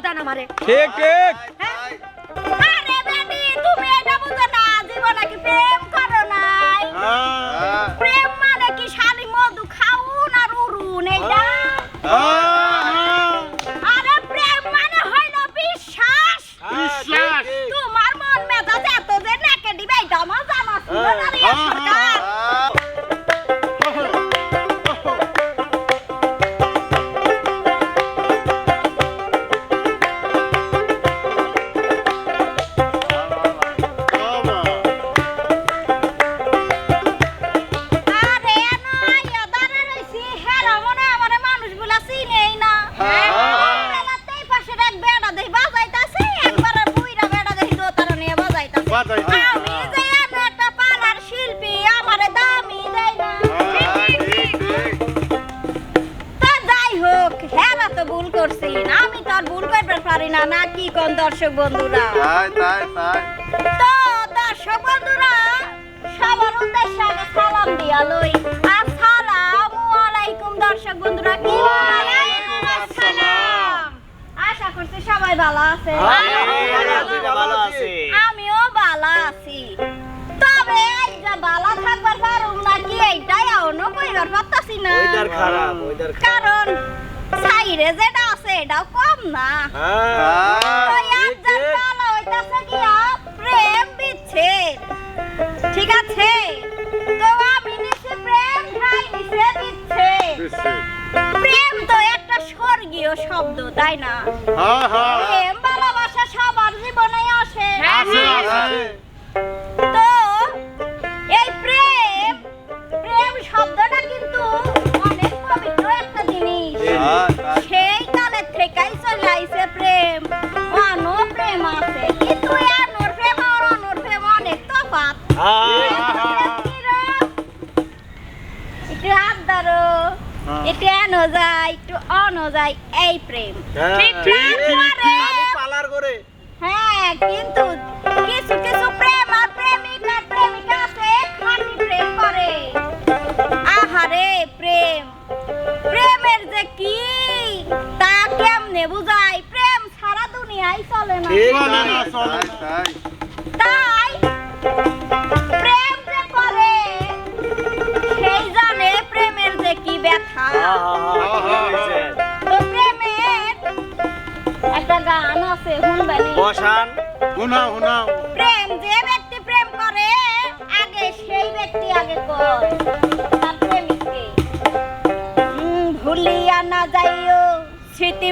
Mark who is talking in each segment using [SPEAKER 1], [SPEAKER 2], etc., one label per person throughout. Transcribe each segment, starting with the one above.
[SPEAKER 1] দেন আমারে।
[SPEAKER 2] ঠিক ঠিক।
[SPEAKER 1] কোন দর্শক বন্ধুরা তো দর্শক বন্ধুরা সবার উদ্দেশ্যে আগে সালাম দিয়া লই। আসসালামু আলাইকুম দর্শক বন্ধুরা কি ওয়ালাইকুম আসসালাম। আশা করছি সবাই ভালো আছে। আমিও ভালো আছি। তবে এই যে ভালো থাকবার পারুম নাকি এইটাই এখনও কইবার পারতাছি না।
[SPEAKER 2] খারাপ
[SPEAKER 1] কারণ সাইরে যেটা আছে এটাও কম না। ঠিক আছে। তো আমি নিছি প্রেম খাই নিছে বিচ্ছেদ প্রেম তো একটা স্বর্গীয় শব্দ তাই না? প্রেম ভালোবাসা সবার জীবনে আসে। তো এই প্রেম প্রেম শব্দটা কিন্তু অনেক পবিত্র একটা জিনিস। একটু এনো যায় একটু অনো যায় এই প্রেম ঠিক তারপরে
[SPEAKER 2] পালার করে
[SPEAKER 1] হ্যাঁ কিন্তু কিছু কিছু প্রেম আর প্রেমিক প্রেমিকা আছে খাঁটি প্রেম করে আহারে প্রেম প্রেমের যে কি তা কেমনে বুঝাই প্রেম সারা দুনিয়ায় চলে না। তাই কি ব্যথা? তো প্রেমের একটা গান আছে শুনবেনি?
[SPEAKER 2] বসান।
[SPEAKER 1] প্রেম যে ব্যক্তি প্রেম করে আগে সেই ব্যক্তি আগে কর তার প্রেমিককে উম, ভুলিয়া না যাইও স্মৃতি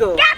[SPEAKER 2] সেই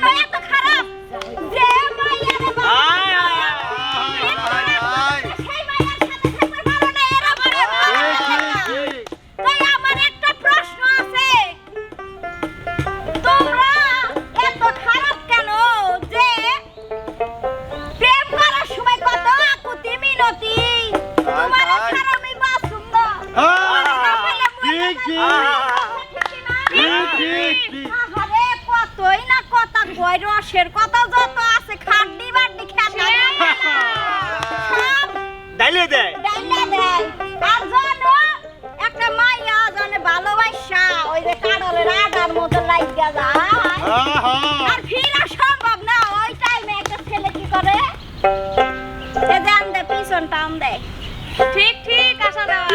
[SPEAKER 1] মতো যায়। আর ফিরা সম্ভব না ওই টাইমে একটা ছেলে কি করে? পিছন টান দেয় ঠিক ঠিক আসা দেওয়া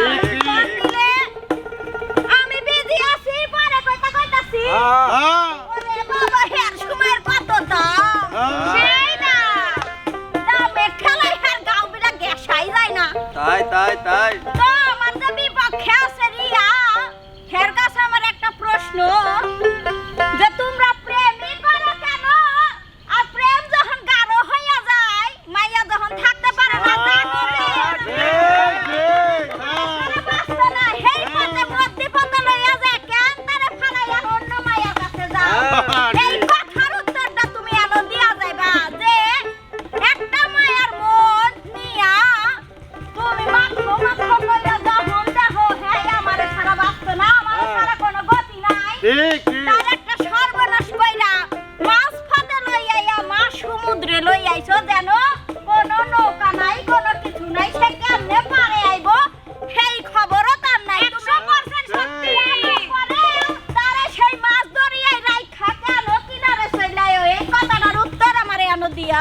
[SPEAKER 3] দিয়া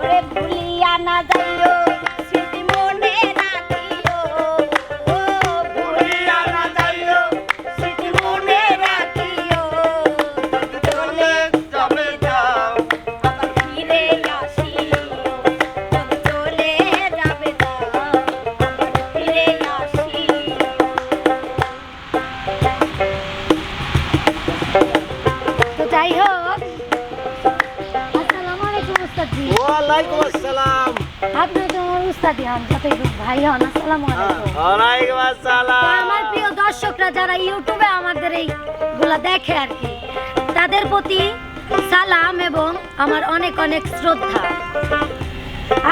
[SPEAKER 3] ওরে ভুলিয়া না যাইও। যতই আসসালামু আলাইকুম।
[SPEAKER 4] ওয়ালাইকুম আসসালাম।
[SPEAKER 3] আমার প্রিয় দর্শকরা যারা ইউটিউবে আমাদের এই গুলা দেখে আর কি তাদের প্রতি সালাম এবং আমার অনেক অনেক শ্রদ্ধা।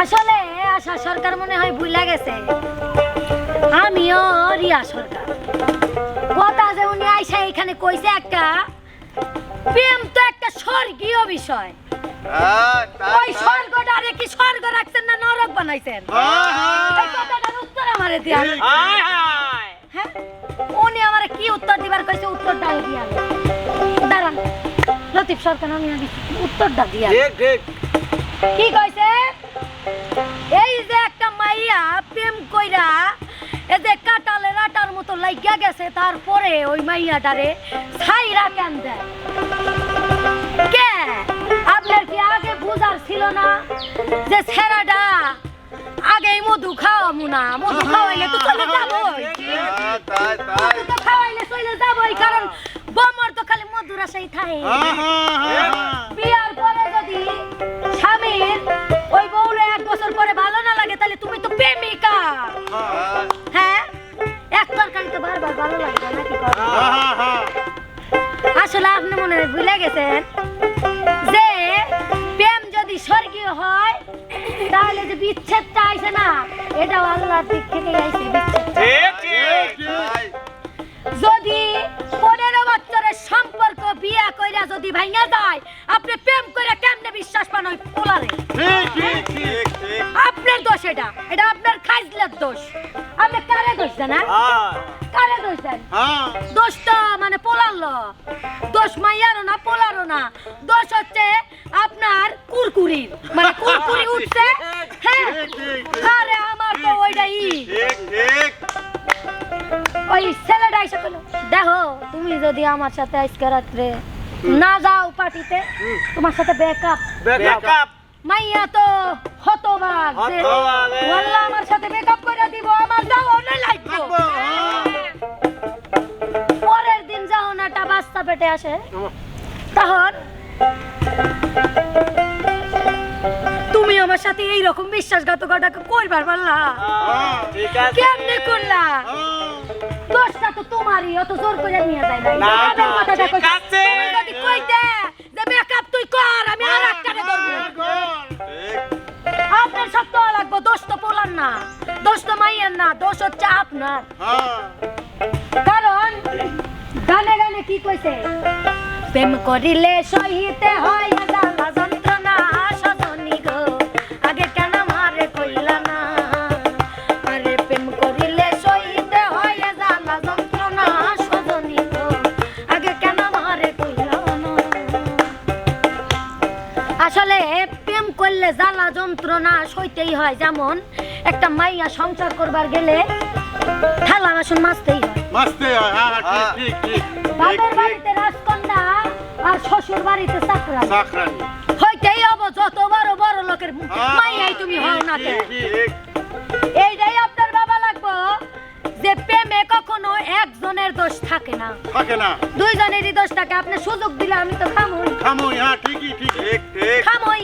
[SPEAKER 3] আসলে আশা সরকার মনে হয় ভুলে গেছে আমিও রিয়া সরকার। কথা যে উনি আইসা এখানে কইছে একটা প্রেম তো একটা স্বর্গীয় বিষয়।
[SPEAKER 4] হ্যাঁ
[SPEAKER 3] ওই স্বর্গটারে কি স্বর্গ রাখছেন না নরক বানাইছেন? এই কথাটার উত্তর আমারে দিয়া
[SPEAKER 4] হায় হায়।
[SPEAKER 3] হ্যাঁ? উনি আমার কি উত্তর দিবার কইছে উত্তরটা দিয়া। দাঁড়ান। লতিফ সরকার আমি উত্তরটা দিয়া। কি কইছে? এই যে একটা মাইয়া প্রেম কইরা এ যে কাটালে রাটার মতো লাগিয়া গেছে তারপরে ওই মাইয়াটারে ছাইরা কেন দেয়? যে ছেড়াটা আগে মধু খাওয়ামু না। মধু খাওয়াইলে তো চলে যাবই। মধু খাওয়াইলে চলে যাবই কারণ বমর তো খালি মধুর আশাই থাকে। বিয়ার পরে যদি স্বামীর ওই বউরে এক বছর পরে ভালো না লাগে তাহলে তুমি তো প্রেমিকা। হ্যাঁ? এক তরকারি তো বারবার ভালো লাগে নাকি আসলে আপনি মনে হয় ভুলে গেছেন যে যদি স্বর্গীয় হয় তাহলে যে বিচ্ছেদটা আইছে না এটাও আল্লাহর দিক থেকে আইছে যদি পনেরো বছরের সম্পর্ক বিয়া কইরা যদি ভাঙা যায় আপনি প্রেম কইরা কেমনে বিশ্বাস পান ওই পোলারে আপনার দোষ এটা। এটা আপনার খাইজলের দোষ। আপনি কারে দোষ দেন হ্যাঁ?
[SPEAKER 4] হ্যাঁ।
[SPEAKER 3] কারে দোষ দেন? দোষ তো মানে পোলারলো দোষ মাইয়ারও না পোলারও না। দোষ হচ্ছে আপনার মানে কুরকুরি উঠছে। হ্যাঁ। আরে আমার তো ওইটাই।
[SPEAKER 4] ঠিক ঠিক
[SPEAKER 3] ওই ছেলেটা এসে দেখো তুমি যদি আমার সাথে আজকে রাত্রে না যাও পার্টিতে তোমার সাথে ব্যাকআপ।
[SPEAKER 4] ব্যাকআপ।
[SPEAKER 3] মাইয়া তো হতবাক ওয়াল্লাহ আমার সাথে ব্যাকআপ করে দিব আমার যাও লাগবে পরের দিন যাও নাটা বাস্তা পেটে আসে। তখন আমার সাথে এই রকম বিশ্বাসঘাতকতা করবার পারলা?
[SPEAKER 4] ঠিক আছে।
[SPEAKER 3] কেমনে করলা? দোষটা তো তোমারই অত জোর করে নিয়ে যায় না কথাটা কইতে যে মেকআপ তুই কর আমি আর একটারে ধরবো। আপনার সব তো লাগবো দোষ তো পোলার না। দোষ তো মাইয়ের না দোষ হচ্ছে আপনার। কারণ গানে গানে কি কইছে? প্রেম করিলে সহিতে হয় জ্বালা যন্ত্রণা সইতেই হয় যেমন একটা মাইয়া সংসার করবার গেলে থালা বাসন মাজতেই হয়। বাপের বাড়িতে রাজকন্যা আর শ্বশুর বাড়িতে চাকরা হইতেই হব যত বড় বড় লোকের মাইয়াই তুমি হও না এইটাই আপনার বাবা লাগবো যে প্রেমে কখনো একজনের দোষ থাকে না।
[SPEAKER 2] থাকে না।
[SPEAKER 3] দুইজনেরই দোষ থাকে আপনি সুযোগ দিলে আমি তো খামই।
[SPEAKER 2] থামোই হ্যাঁ ঠিকই ঠিক
[SPEAKER 4] ঠিক ঠিক।
[SPEAKER 3] খামই।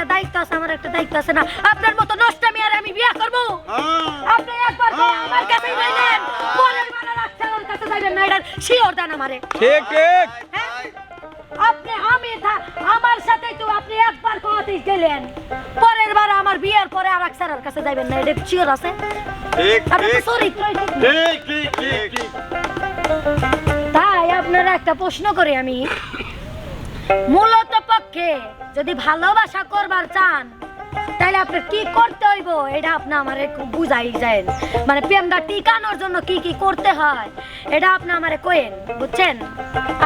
[SPEAKER 3] একটা দায়িত্ব আছে আমার একটা দায়িত্ব আছে না। আপনার মতো নষ্ট আমি আর আমি বিয়ে করব।
[SPEAKER 2] হ্যাঁ।
[SPEAKER 3] আপনি একবার হ্যাঁ। আমার কাছে বলেন পরের বার আচ্ছার কাছে যাবেন না এটা শিওর দেন আমারে।
[SPEAKER 4] ঠিক ঠিক।
[SPEAKER 3] হ্যাঁ? আপনি আমি আমার সাথে তো আপনি একবার কোয়াতে গেলেন। পরের বার আমার বিয়ের পরে আর আক্সারার কাছে যাবেন না এটা শিওর আছে?
[SPEAKER 1] ঠিক ঠিক
[SPEAKER 3] ঠিক
[SPEAKER 1] ঠিক ঠিক।
[SPEAKER 3] তাই আপনার একটা প্রশ্ন করি আমি। মূলত পক্ষে যদি ভালোবাসা করবার চান তাহলে আপনার কি করতে হইব? এটা আপনি আমার বুঝাই যায় মানে প্রেমটা টিকানোর জন্য কি কি করতে হয়, এটা আপনি আমারে কোয়েন বুঝছেন?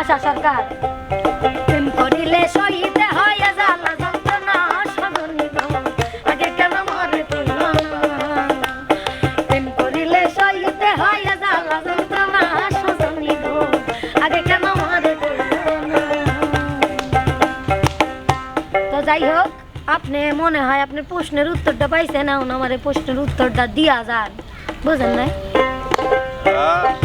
[SPEAKER 3] আশা সরকার। প্রেম করিলে সহিতে হয় জ্বালা মনে হয় আপনি প্রশ্নের উত্তরটা পাইছেন এখন আমার প্রশ্নের উত্তরটা দিয়া যান। বুঝেন নাই?
[SPEAKER 1] হ্যাঁ।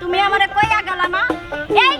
[SPEAKER 2] তুমি আমারে কইয়া গেলা না? এই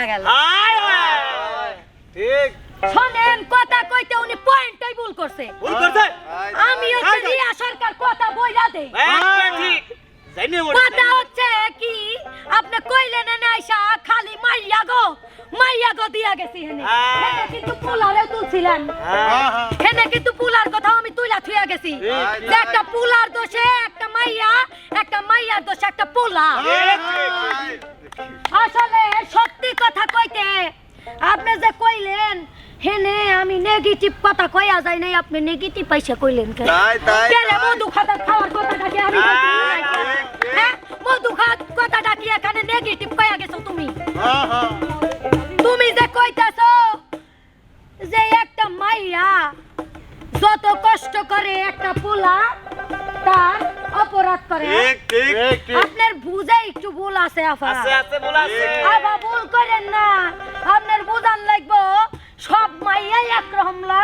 [SPEAKER 2] দিয়া
[SPEAKER 3] গেল।
[SPEAKER 1] ঠিক।
[SPEAKER 3] শোনেন কথা কইতে উনি পয়েন্টটাই ভুল করছে।
[SPEAKER 1] তাই,
[SPEAKER 3] আমি হচ্ছে রিয়া সরকার কথা বইরা দে কথা হচ্ছে কি? আপনি কইলেন না আইসা খালি মাইয়া গো মাইয়া গো দিয়া গেছি হেনে
[SPEAKER 4] হ্যাঁ।
[SPEAKER 3] কিন্তু পুলারেও তুলছিলেন। আপনি নেগেটিভ পয়সা কইলেন কেন? কেরে মধু খাতা খাওয়ার কথাটা কি আমি নাই?
[SPEAKER 1] ঠিক, ঠিক।
[SPEAKER 3] হ্যাঁ মধু খাত কথাটা কি এখানে নেগেটিভ কইয়া গেছো তুমি?
[SPEAKER 1] হ্যাঁ হ্যাঁ।
[SPEAKER 3] তুমি যে কইতাছো যে একটা মাইয়া যত কষ্ট করে একটা পোলা তার অপরাধ করে আপনার বুঝে একটু ভুল আছে আফা। আবার ভুল করেন না। আপনার বুঝান লাগবো সব মাইয়াই একরকম লা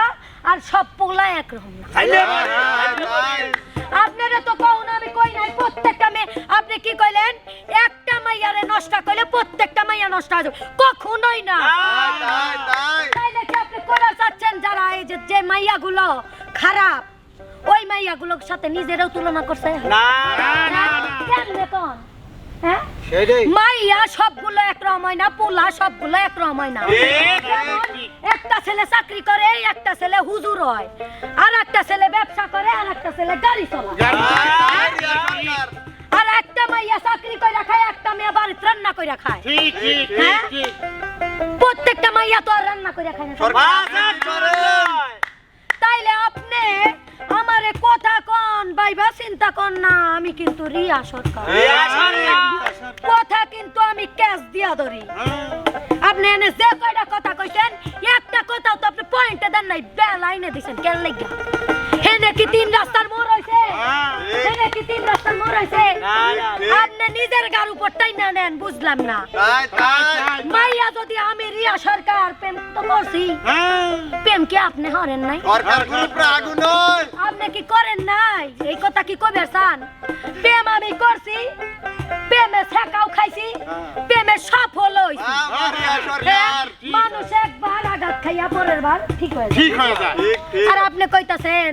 [SPEAKER 3] আর সব পোলা একরকম না। আপনারা তো কখন আমি কই নাই প্রত্যেকটা মেয়ে আপনি কি কইলেন? একটা মাইয়ারে নষ্ট করলে প্রত্যেকটা মাইয়া নষ্ট হয়ে যাবে। কখনোই না।
[SPEAKER 1] তাই, তাই, তাই।
[SPEAKER 3] তাইলে কি আপনি করে চাচ্ছেন যারা এই যে যে মাইয়াগুলো খারাপ ওই মাইয়াগুলোর সাথে নিজেরাও তুলনা করছে
[SPEAKER 4] না।
[SPEAKER 3] কেমনে কোন? হ্যাঁ? মাইয়া সবগুলো হয় না পোলা সবগুলো হয় না। একটা ছেলে চাকরি করে একটা ছেলে হুজুর হয় আর একটা ছেলে ব্যবসা করে আর একটা ছেলে গাড়ি চালায়। আর একটা মাইয়া চাকরি করে খায় একটা মেয়ে বাড়িতে রান্না করে খায়। হ্যাঁ? প্রত্যেকটা মাইয়া তো আর রান্না করে খায় না। তাইলে আপনি আমারে কথা কন বাইবা চিন্তা কর না আমি কিন্তু রিয়া সরকার। কথা কিন্তু আমি ক্যাশ দিয়া ধরি। আপনি এনে যে কয়টা কথা কইছেন একটা কথা তো আপনি পয়েন্টে দেন নাই বেলাইনে দিছেন কেন লাগিয়া? হেনে কি তিন রাস্তার মোড় হইছে?
[SPEAKER 1] হ্যাঁ,
[SPEAKER 3] হেনে কি তিন রাস্তার মোড় হইছে? আপনি নিজের গার উপরটাই না নেন বুঝলাম না। মাইয়া যদি আমি রিয়া সরকার প্রেম তো করছি।
[SPEAKER 1] হ্যাঁ।
[SPEAKER 3] প্রেম কি আপনি হরেন নাই?
[SPEAKER 1] সরকার আগুন নয়।
[SPEAKER 3] আপনি কি করেন নাই? এই কথা কি কবে চান প্রেম আমি করছি প্রেমে ছেকাও খাইছি প্রেমে সফল হইছি। মানুষ একবার আঘাত খাইয়া পরের বার ঠিক হয়ে যায়।
[SPEAKER 1] ঠিক হয়ে
[SPEAKER 3] আর আপনি কইতাছেন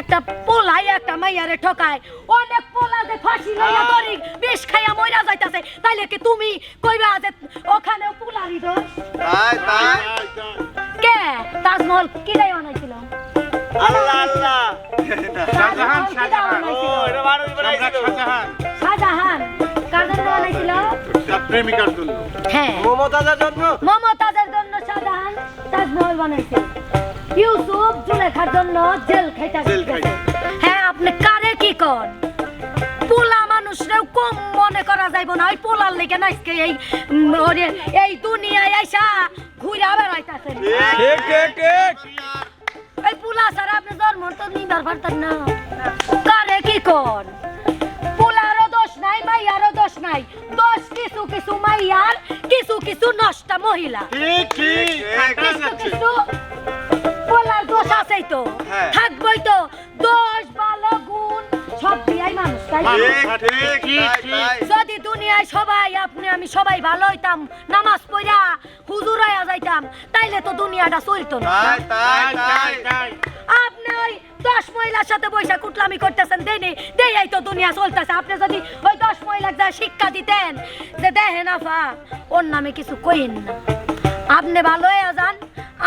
[SPEAKER 3] একটা পোলাই একটা মাইয়ারে ঠকায় অনেক পোলা যে ফাঁসি লইয়া দড়ি বিষ খাইয়া মইরা যাইতাছে। তাইলে কি তুমি কইবা যে ওখানে পোলারি দোষ?
[SPEAKER 1] তাই তাই।
[SPEAKER 3] কে? তাজমহল কি দেয় বানাইছিল
[SPEAKER 4] আল্লাহ আল্লাহ।
[SPEAKER 3] শাহজাহান শাহজাহান
[SPEAKER 4] ও এটা মানুষ বানাইছিল
[SPEAKER 3] শাহজাহান। কার জন্য বানাইছিল?
[SPEAKER 1] প্রেমিকার জন্য।
[SPEAKER 3] হ্যাঁ।
[SPEAKER 4] মমতাজের জন্য?
[SPEAKER 3] মমতাজের জন্য শাহজাহান তাজমহল বানাইছে। ইউসুফ জুলেখার জন্য জেল খাইতে হ্যাঁ আপনি কারে কি কর পোলা মানুষরেও কম মনে করা যাইব না। ওই পোলার লেগে না আজকে এই এই দুনিয়ায় আইসা ঘুরে বেড়াইতাছেন।
[SPEAKER 5] ঠিক ঠিক ঠিক
[SPEAKER 3] পোলা ছাড়া আপনি জন্ম তো নিবার পারতেন না। কারে কি কর পোলারও দোষ নাই মাইয়ারও দোষ নাই। দোষ কিছু কিছু মাইয়ার কিছু কিছু নষ্ট মহিলা।
[SPEAKER 4] ঠিক ঠিক।
[SPEAKER 3] কিছু কিছু পোলার দোষ আছেই তো।
[SPEAKER 1] হ্যাঁ।
[SPEAKER 3] থাকবই তো। দোষ ভালো গুণ সব দিয়াই মানুষ তাই
[SPEAKER 1] তাই
[SPEAKER 3] যদি দুনিয়ায় সবাই আপনি আমি সবাই ভালো হইতাম নামাজ পড়া হুজুর যাইতাম তাইলে তো দুনিয়াটা চলতো না।
[SPEAKER 1] তাই তাই তাই
[SPEAKER 4] তাই।
[SPEAKER 3] আপনি ওই দশ মহিলার সাথে বৈশা কুটলামি করতেছেন দেনি? দেই তো দুনিয়া চলতেছে। আপনি যদি ওই দশ মহিলার যা শিক্ষা দিতেন যে দেখেন আফা ওর নামে কিছু কইন না। আপনি ভালো হয়ে যান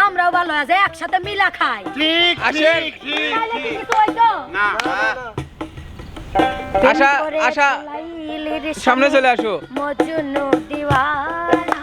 [SPEAKER 3] আমরাও ভালো হয়ে যাই একসাথে মিলা খাই।
[SPEAKER 4] ঠিক। ঠিক না।
[SPEAKER 5] আশা আশা। সামনে চলে আসো।
[SPEAKER 3] মজনু দিওয়ানা।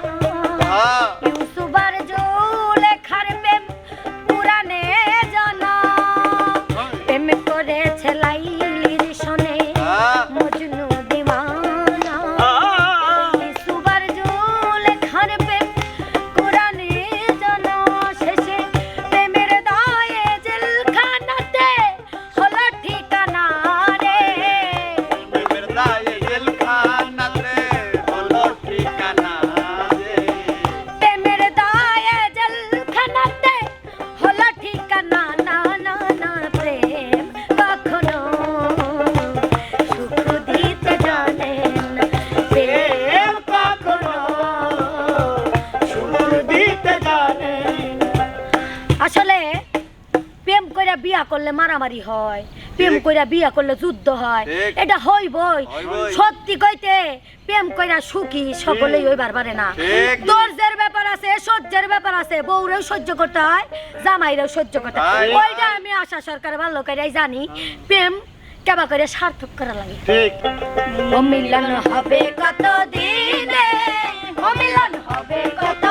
[SPEAKER 3] মারামারি হয় প্রেম কইরা বিয়া করলে যুদ্ধ হয়। এটা হইবই।
[SPEAKER 1] হইবই।
[SPEAKER 3] সত্যি কইতে প্রেম কইরা সুখী সকলেই হইবার পারে না। ধৈর্যের ব্যাপার আছে সহ্যের ব্যাপার আছে বউরেও সহ্য করতে হয় জামাইরেও সহ্য করতে হয়। ওইটা আমি আশা সরকার ভালো করেই জানি। প্রেম কেবা করে সার্থক করা লাগে।
[SPEAKER 4] ঠিক।
[SPEAKER 3] মিলন হবে কত দিনে মিলন হবে কত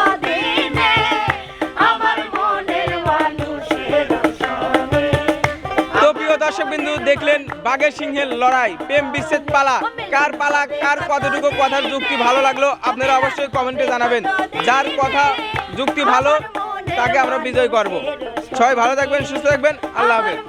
[SPEAKER 5] দেখলেন বাঘের সিংহের লড়াই। প্রেম বিচ্ছেদ পালা। কার পালা, কার কতটুকু কথার যুক্তি ভালো লাগল আপনারা অবশ্যই কমেন্টে জানাবেন। যার কথা যুক্তি ভালো, তাকে আমরা বিজয় করব। সবাই ভালো থাকবেন, সুস্থ থাকবেন। আল্লাহ হাফেজ।